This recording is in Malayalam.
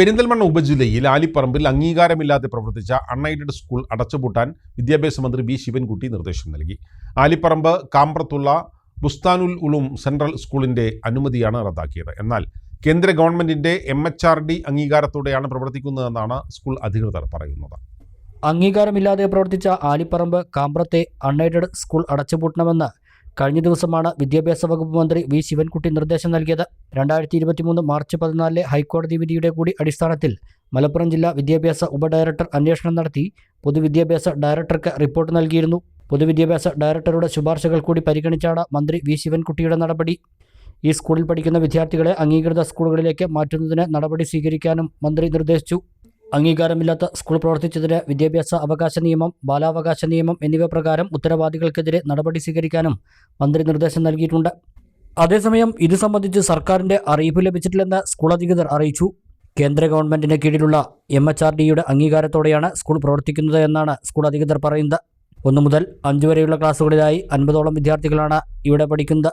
പെരിന്തൽമണ്ണ ഉപജില്ലയിൽ ആലിപ്പറമ്പിൽ അംഗീകാരമില്ലാതെ പ്രവർത്തിച്ച അൺഎയ്ഡഡ് സ്കൂൾ അടച്ചുപൂട്ടാൻ വിദ്യാഭ്യാസ മന്ത്രി ബി ശിവൻകുട്ടി നിർദ്ദേശം നൽകി. ആലിപ്പറമ്പ് കാമ്പ്രത്തുള്ള ബുസ്താനുൽ ഉളും സെൻട്രൽ സ്കൂളിന്റെ അനുമതിയാണ് റദ്ദാക്കിയത്. എന്നാൽ കേന്ദ്ര ഗവൺമെന്റിന്റെ എം എച്ച് ആർ ഡി അംഗീകാരത്തോടെയാണ് പ്രവർത്തിക്കുന്നതെന്നാണ് സ്കൂൾ അധികൃതർ പറയുന്നത്. അംഗീകാരമില്ലാതെ പ്രവർത്തിച്ച ആലിപ്പറമ്പ് കാമ്പ്രത്തെ അൺഎയ്ഡഡ് സ്കൂൾ അടച്ചുപൂട്ടണമെന്ന് കഴിഞ്ഞ ദിവസമാണ് വിദ്യാഭ്യാസ വകുപ്പ് മന്ത്രി വി ശിവൻകുട്ടി നിർദ്ദേശം നൽകിയത്. രണ്ടായിരത്തി ഇരുപത്തിമൂന്ന് മാർച്ച് പതിനാലിലെ ഹൈക്കോടതി വിധിയുടെ കൂടി അടിസ്ഥാനത്തിൽ മലപ്പുറം ജില്ലാ വിദ്യാഭ്യാസ ഉപഡയറക്ടർ അന്വേഷണം നടത്തി പൊതുവിദ്യാഭ്യാസ ഡയറക്ടർക്ക് റിപ്പോർട്ട് നൽകിയിരുന്നു. പൊതുവിദ്യാഭ്യാസ ഡയറക്ടറുടെ ശുപാർശകൾ കൂടി പരിഗണിച്ചാണ് മന്ത്രി വി ശിവൻകുട്ടിയുടെ നടപടി. ഈ സ്കൂളിൽ പഠിക്കുന്ന വിദ്യാർത്ഥികളെ അംഗീകൃത സ്കൂളുകളിലേക്ക് മാറ്റുന്നതിന് നടപടി സ്വീകരിക്കാനും മന്ത്രി നിർദ്ദേശിച്ചു. അംഗീകാരമില്ലാത്ത സ്കൂൾ പ്രവർത്തിച്ചതിന് വിദ്യാഭ്യാസ അവകാശ നിയമം ബാലാവകാശ നിയമം എന്നിവ പ്രകാരം ഉത്തരവാദികൾക്കെതിരെ നടപടി സ്വീകരിക്കാനും മന്ത്രി നിർദ്ദേശം നൽകിയിട്ടുണ്ട്. അതേസമയം ഇത് സംബന്ധിച്ച് സർക്കാരിന്റെ അറിയിപ്പ് ലഭിച്ചിട്ടില്ലെന്ന് സ്കൂൾ അധികൃതർ അറിയിച്ചു. കേന്ദ്ര ഗവൺമെന്റിന് കീഴിലുള്ള എം എച്ച് ആർ ഡിയുടെ അംഗീകാരത്തോടെയാണ് സ്കൂൾ പ്രവർത്തിക്കുന്നത് എന്നാണ് സ്കൂൾ അധികൃതർ പറയുന്നത്. ഒന്നു മുതൽ അഞ്ചു വരെയുള്ള ക്ലാസ്സുകളിലായി അൻപതോളം വിദ്യാർത്ഥികളാണ് ഇവിടെ പഠിക്കുന്നത്.